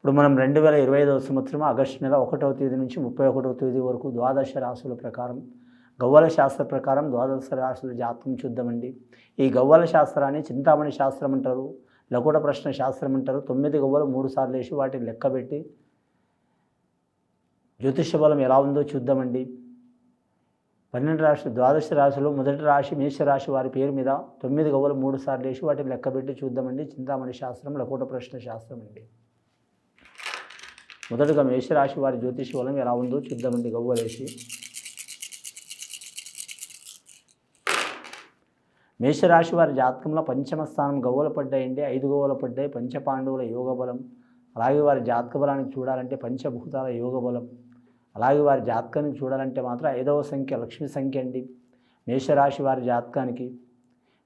ఇప్పుడు మనం రెండు వేల ఇరవై ఐదవ సంవత్సరం ఆగస్టు నెల ఒకటవ తేదీ నుంచి ముప్పై ఒకటవ తేదీ వరకు ద్వాదశ రాశుల ప్రకారం గవ్వల శాస్త్ర ప్రకారం ద్వాదశ రాశుల జాతకం చూద్దామండి. ఈ గవ్వల శాస్త్రాన్ని చింతామణి శాస్త్రం అంటారు లకుట ప్రశ్న శాస్త్రం అంటారు. తొమ్మిది గవ్వలు మూడు సార్లు వేసి వాటిని లెక్కబెట్టి జ్యోతిష బలం ఎలా ఉందో చూద్దామండి. పన్నెండు రాశి ద్వాదశ రాశులు మొదటి రాశి మేషరాశి వారి పేరు మీద తొమ్మిది గవ్వలు మూడు సార్లు వేసి వాటిని లెక్కబెట్టి చూద్దామండి. చింతామణి శాస్త్రం లకోట ప్రశ్న శాస్త్రం అండి. మొదటగా మేషరాశి వారి జ్యోతిష బలం ఎలా ఉందో చూద్దామండి గవ్వలేసి మేషరాశి వారి జాతకంలో పంచమ స్థానం గవ్వలు పడ్డాయండి. ఐదు గవ్వలు పడ్డాయి. పంచపాండవుల యోగ బలం అలాగే వారి జాతక బలానికి చూడాలంటే పంచభూతాల యోగ బలం అలాగే వారి జాతకానికి చూడాలంటే మాత్రం ఐదవ సంఖ్య లక్ష్మి సంఖ్య అండి. మేషరాశి వారి జాతకానికి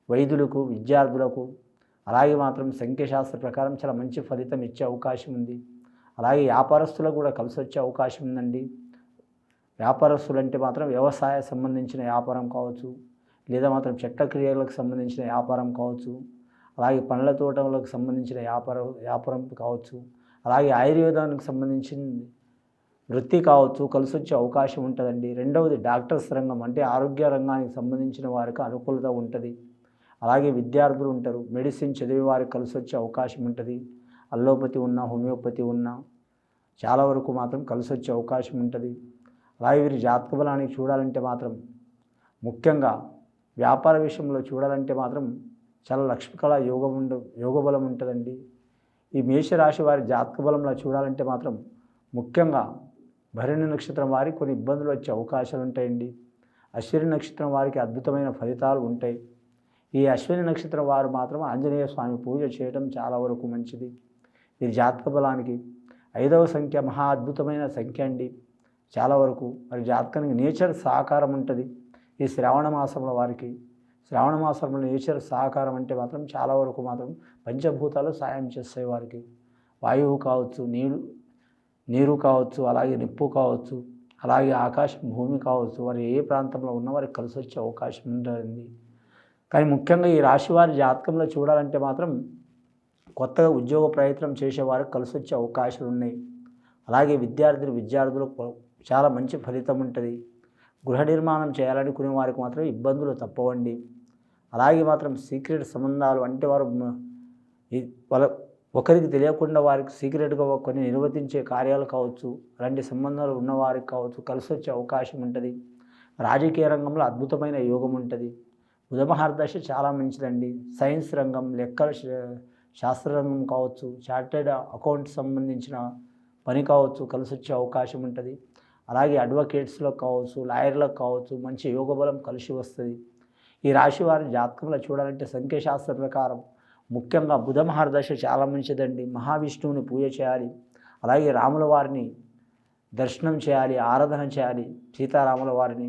వైద్యులకు విద్యార్థులకు అలాగే మాత్రం సంఖ్యశాస్త్ర ప్రకారం చాలా మంచి ఫలితం ఇచ్చే అవకాశం ఉంది. అలాగే వ్యాపారస్తులకు కూడా కలిసి వచ్చే అవకాశం ఉందండి. వ్యాపారస్తులు అంటే మాత్రం వ్యవసాయ సంబంధించిన వ్యాపారం కావచ్చు లేదా మాత్రం చట్టక్రియలకు సంబంధించిన వ్యాపారం కావచ్చు అలాగే పండ్ల తోటలకు సంబంధించిన వ్యాపారం వ్యాపారం కావచ్చు అలాగే ఆయుర్వేదానికి సంబంధించిన వృత్తి కావచ్చు కలిసి వచ్చే అవకాశం ఉంటుందండి. రెండవది డాక్టర్స్ రంగం అంటే ఆరోగ్య రంగానికి సంబంధించిన వారికి అనుకూలత ఉంటుంది. అలాగే విద్యార్థులు ఉంటారు మెడిసిన్ చదివే వారికి కలిసి వచ్చే అవకాశం ఉంటుంది. అల్లోపతి ఉన్నా హోమియోపతి ఉన్నా చాలా వరకు మాత్రం కలిసి వచ్చే అవకాశం ఉంటుంది. అలాగే వీరి జాతక బలానికి చూడాలంటే మాత్రం ముఖ్యంగా వ్యాపార విషయంలో చూడాలంటే మాత్రం చాలా లక్ష్మీకళ యోగం ఉండ యోగ బలం ఉంటుందండి. ఈ మేషరాశి వారి జాతక బలంలో చూడాలంటే మాత్రం ముఖ్యంగా భరణి నక్షత్రం వారి కొన్ని ఇబ్బందులు వచ్చే అవకాశాలు ఉంటాయండి. అశ్విని నక్షత్రం వారికి అద్భుతమైన ఫలితాలు ఉంటాయి. ఈ అశ్విని నక్షత్రం వారు మాత్రం ఆంజనేయ స్వామి పూజ చేయడం చాలా వరకు మంచిది. ఇది జాతక బలానికి ఐదవ సంఖ్య మహా అద్భుతమైన సంఖ్య అండి. చాలా వరకు మరి జాతకానికి నేచర్ సహకారం ఉంటుంది. ఈ శ్రావణ మాసంలో వారికి శ్రావణ మాసంలో నేచర్ సహకారం అంటే మాత్రం చాలా వరకు మాత్రం పంచభూతాలు సాయం చేస్తాయి వారికి. వాయువు కావచ్చు నీరు నీరు కావచ్చు అలాగే నిప్పు కావచ్చు అలాగే ఆకాశం భూమి కావచ్చు వారు ఏ ప్రాంతంలో ఉన్న వారికి కలిసి వచ్చే అవకాశం ఉంటుంది కానీ ముఖ్యంగా ఈ రాశి వారి జాతకంలో చూడాలంటే మాత్రం కొత్తగా ఉద్యోగ ప్రయత్నం చేసేవారికి కలిసి వచ్చే అవకాశాలు ఉన్నాయి అలాగే విద్యార్థులు విద్యార్థులకు చాలా మంచి ఫలితం ఉంటుంది. గృహ నిర్మాణం చేయాలనుకునే వారికి మాత్రం ఇబ్బందులు తప్పవండి. అలాగే మాత్రం సీక్రెట్ సంబంధాలు అంటే వారు వాళ్ళ ఒకరికి తెలియకుండా వారికి సీక్రెట్గా కొన్ని నిర్వర్తించే కార్యాలు కావచ్చు అలాంటి సంబంధాలు ఉన్నవారికి కావచ్చు కలిసి వచ్చే అవకాశం ఉంటుంది. రాజకీయ రంగంలో అద్భుతమైన యోగం ఉంటుంది. బుధమహారదశ చాలా మంచిదండి. సైన్స్ రంగం లెక్కల శాస్త్రరంగం శాస్త్ర రంగం కావచ్చు చార్టెడ్ అకౌంట్ సంబంధించిన పని కావచ్చు కలిసి వచ్చే అవకాశం ఉంటుంది. అలాగే అడ్వకేట్స్లో కావచ్చు లాయర్లకు కావచ్చు మంచి యోగబలం కలిసి వస్తుంది. ఈ రాశి వారి జాతకంలో చూడాలంటే సంఖ్యాశాస్త్రం ప్రకారం ముఖ్యంగా బుధ చాలా మంచిదండి. మహావిష్ణువుని పూజ చేయాలి. అలాగే రాముల వారిని దర్శనం చేయాలి ఆరాధన చేయాలి సీతారాముల వారిని.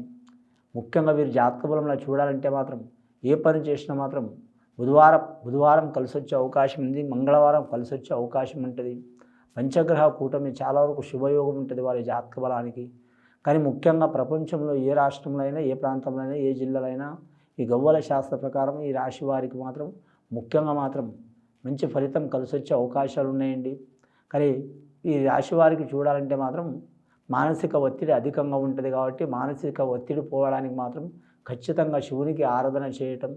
ముఖ్యంగా వీరి జాతక బలంలో చూడాలంటే మాత్రం ఏ పని చేసినా మాత్రం బుధవారం బుధవారం కలిసి వచ్చే అవకాశం ఉంది మంగళవారం కలిసి వచ్చే అవకాశం ఉంటుంది. పంచగ్రహ కూటమి చాలా వరకు శుభయోగం ఉంటుంది వారి జాతక బలానికి. కానీ ముఖ్యంగా ప్రపంచంలో ఏ రాష్ట్రంలో అయినా ఏ ప్రాంతంలో అయినా ఏ జిల్లాలో అయినా ఈ గవ్వల శాస్త్ర ప్రకారం ఈ రాశి వారికి మాత్రం ముఖ్యంగా మాత్రం మంచి ఫలితం కలిసి వచ్చే అవకాశాలు ఉన్నాయండి. కానీ ఈ రాశి వారికి చూడాలంటే మాత్రం మానసిక ఒత్తిడి అధికంగా ఉంటుంది కాబట్టి మానసిక ఒత్తిడి పోవడానికి మాత్రం ఖచ్చితంగా శివునికి ఆరాధన చేయటం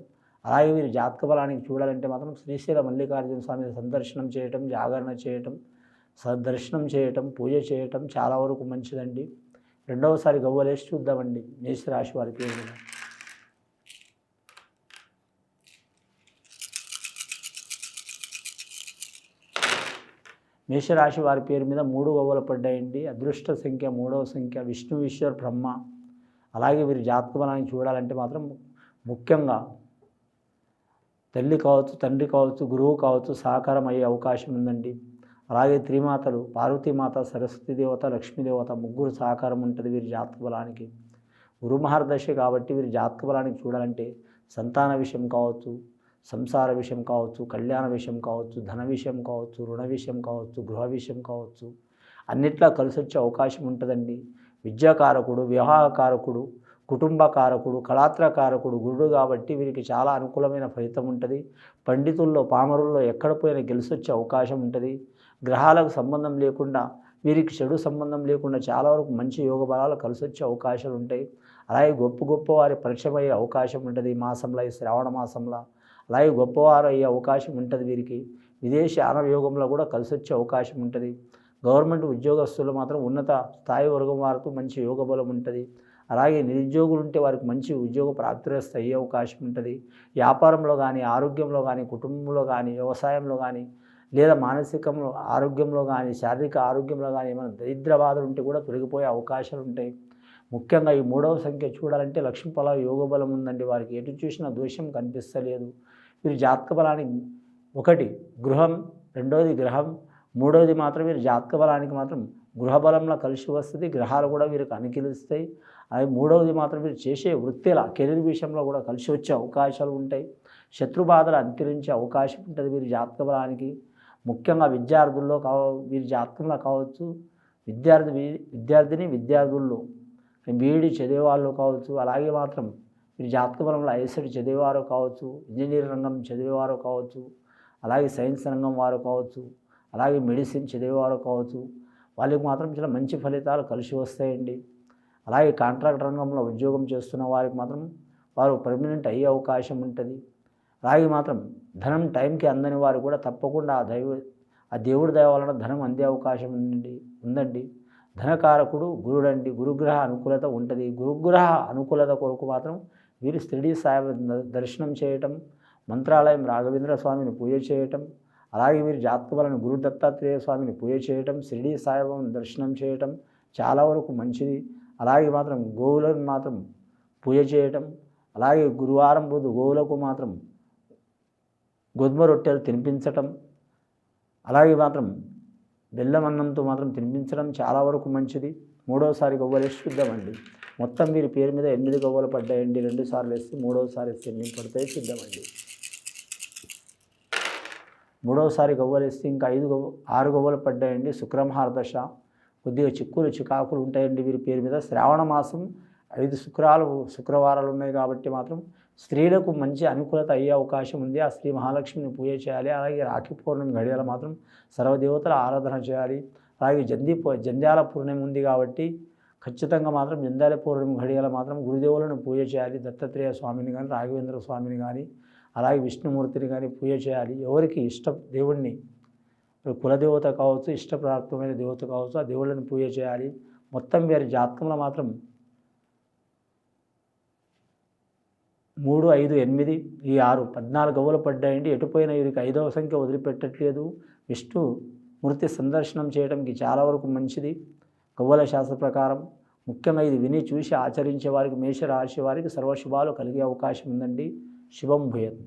అలాగే వీరి జాతక బలానికి చూడాలంటే మాత్రం శ్రీశైల మల్లికార్జున స్వామి సందర్శనం చేయటం జాగరణ చేయటం దర్శనం చేయటం పూజ చేయటం చాలా వరకు మంచిదండి. రెండవసారి గవ్వలేసి చూద్దామండి. మేషరాశి వారి పేరు మీద. మేషరాశి వారి పేరు మీద మూడు గవ్వలు పడ్డాయండి. అదృష్ట సంఖ్య మూడవ సంఖ్య విష్ణు ఈశ్వర్ బ్రహ్మ. అలాగే వీరి జాతక బలాన్ని చూడాలంటే మాత్రం ముఖ్యంగా తల్లి కావచ్చు తండ్రి కావచ్చు గురువు కావచ్చు సహకారం అయ్యే అవకాశం ఉందండి. అలాగే త్రిమాతలు పార్వతీమాత సరస్వతి దేవత లక్ష్మీదేవత ముగ్గురు సహకారం ఉంటుంది వీరి జాతక బలానికి. గురు మహర్దశ కాబట్టి వీరి జాతక బలానికి చూడాలంటే సంతాన విషయం కావచ్చు సంసార విషయం కావచ్చు కళ్యాణ విషయం కావచ్చు ధన విషయం కావచ్చు రుణ విషయం కావచ్చు గృహ విషయం కావచ్చు. అన్నిట్లా కలిసి వచ్చే అవకాశం ఉంటుందండి. విద్యాకారకుడు వివాహకారకుడు కుటుంబ కారకుడు గురుడు కాబట్టి వీరికి చాలా అనుకూలమైన ఫలితం ఉంటుంది. పండితుల్లో పామరుల్లో ఎక్కడ పోయినా గెలిసొచ్చే అవకాశం ఉంటుంది. గ్రహాలకు సంబంధం లేకుండా వీరికి చెడు సంబంధం లేకుండా చాలా వరకు మంచి యోగ బలాలు కలిసి వచ్చే అవకాశాలు ఉంటాయి. అలాగే గొప్ప గొప్ప వారి పరిచయం అయ్యే అవకాశం ఉంటుంది ఈ మాసంలో ఈ శ్రావణ మాసంలో. అలాగే గొప్పవారు అయ్యే అవకాశం ఉంటుంది వీరికి. విదేశీ ఆనవయోగంలో కూడా కలిసి వచ్చే అవకాశం ఉంటుంది. గవర్నమెంట్ ఉద్యోగస్తులు మాత్రం ఉన్నత స్థాయి వర్గం వారికి మంచి యోగ బలం ఉంటుంది. అలాగే నిరుద్యోగులు ఉంటే వారికి మంచి ఉద్యోగ ప్రాప్తిరస్తు అయ్యే అవకాశం ఉంటుంది. వ్యాపారంలో కానీ ఆరోగ్యంలో కానీ కుటుంబంలో కానీ వ్యవసాయంలో కానీ లేదా మానసికంలో ఆరోగ్యంలో కానీ శారీరక ఆరోగ్యంలో కానీ ఏమైనా దరిద్ర బాధలు ఉంటే కూడా తొలగిపోయే అవకాశాలు ఉంటాయి. ముఖ్యంగా ఈ మూడవ సంఖ్య చూడాలంటే లక్ష్మీఫల యోగ బలం ఉందండి వారికి. ఎటు చూసినా దోషం కనిపిస్తలేదు. వీరి జాతక బలానికి ఒకటి గృహం రెండవది గ్రహం మూడవది మాత్రం వీరి జాతక బలానికి మాత్రం గృహబలంలో కలిసి వస్తుంది. గ్రహాలు కూడా వీరికి అనుకూలిస్తాయి అది మూడవది మాత్రం మీరు చేసే వృత్తిల కెరీర్ విషయంలో కూడా కలిసి వచ్చే అవకాశాలు ఉంటాయి. శత్రు బాధలు అంతరించే అవకాశం ఉంటుంది వీరి జాతక బలానికి ముఖ్యంగా విద్యార్థుల్లో కావ వీరి జాతకంలో కావచ్చు విద్యార్థి విద్యార్థిని విద్యార్థుల్లో బీఈడి చదివేవాళ్ళు కావచ్చు అలాగే మాత్రం వీరి జాతక బలంలో ఐఎస్ఐడి చదివేవారు కావచ్చు ఇంజనీరింగ్ రంగం చదివేవారు కావచ్చు అలాగే సైన్స్ రంగం వారు కావచ్చు అలాగే మెడిసిన్ చదివేవారు కావచ్చు వాళ్ళకి మాత్రం చాలా మంచి ఫలితాలు కలిసి వస్తాయండి. అలాగే కాంట్రాక్ట్ రంగంలో ఉద్యోగం చేస్తున్న వారికి మాత్రం వారు పర్మనెంట్ అయ్యే అవకాశం ఉంటుంది. అలాగే మాత్రం ధనం టైంకి అందని వారు కూడా తప్పకుండా ఆ దైవ ఆ దేవుడి దయ వలన ధనం అందే అవకాశం ఉందండి ఉందండి. ధనకారకుడు గురుడండి గురుగ్రహ అనుకూలత ఉంటుంది. గురుగ్రహ అనుకూలత కొరకు మాత్రం వీరు స్త్రీడి సాయ దర్శనం చేయటం మంత్రాలయం రాఘవేంద్ర స్వామిని పూజ చేయటం అలాగే వీరి జాతకబలను గురు దత్తాత్రేయ స్వామిని పూజ చేయటం షిరిడి సాయిబాబాను దర్శనం చేయటం చాలా వరకు మంచిది. అలాగే మాత్రం గోవులను మాత్రం పూజ చేయటం అలాగే గురువారం రోజు గోవులకు మాత్రం గోధుమ రొట్టెలు తినిపించటం అలాగే మాత్రం బెల్లం అన్నంతో మాత్రం తినిపించడం చాలా వరకు మంచిది. మూడవసారి గవ్వలు వేసి చూద్దామండి మొత్తం మీరు పేరు మీద ఎనిమిది గవ్వలు పడ్డాయండి. రెండు సార్లు వేస్తే మూడవసారి వేస్తే ఎన్ని పడతాయి. చూద్దామండి మూడవసారి గవ్వలు వేస్తే ఇంకా ఐదు గవ్వ ఆరు గవ్వలు పడ్డాయండి. శుక్రమహార దశ కొద్దిగా చిక్కులు చికాకులు ఉంటాయండి వీరి పేరు మీద. శ్రావణ మాసం ఐదు శుక్రాలు శుక్రవారాలు ఉన్నాయి కాబట్టి మాత్రం స్త్రీలకు మంచి అనుకూలత అయ్యే అవకాశం ఉంది. ఆ శ్రీ మహాలక్ష్మిని పూజ చేయాలి. అలాగే రాఖీ పూర్ణమి గడియాల మాత్రం సర్వదేవతల ఆరాధన చేయాలి. అలాగే జంది జంధ్యాల పూర్ణమి ఉంది కాబట్టి ఖచ్చితంగా మాత్రం జంధ్యాల పూర్ణమి గడియాల మాత్రం గురుదేవులను పూజ చేయాలి. దత్తాత్రేయ స్వామిని కానీ రాఘవేంద్ర స్వామిని కానీ అలాగే విష్ణుమూర్తిని కానీ పూజ చేయాలి. ఎవరికి ఇష్టం దేవుణ్ణి కులదేవత కావచ్చు ఇష్టప్రాప్తమైన దేవత కావచ్చు ఆ దేవుళ్ళని పూజ చేయాలి. మొత్తం వీరి జాతకంలో మాత్రం మూడు ఐదు ఎనిమిది ఈ ఆరు పద్నాలుగు గవ్వలు పడ్డాయండి. ఎటుపోయిన వీరికి ఐదవ సంఖ్య వదిలిపెట్టట్లేదు. విష్ణు మూర్తి సందర్శనం చేయడానికి చాలా వరకు మంచిది. గవ్వల శాస్త్ర ప్రకారం ముఖ్యంగా ఇది విని చూసి ఆచరించే వారికి మేషరాశి వారికి సర్వశుభాలు కలిగే అవకాశం ఉందండి. శుభం భూయత్.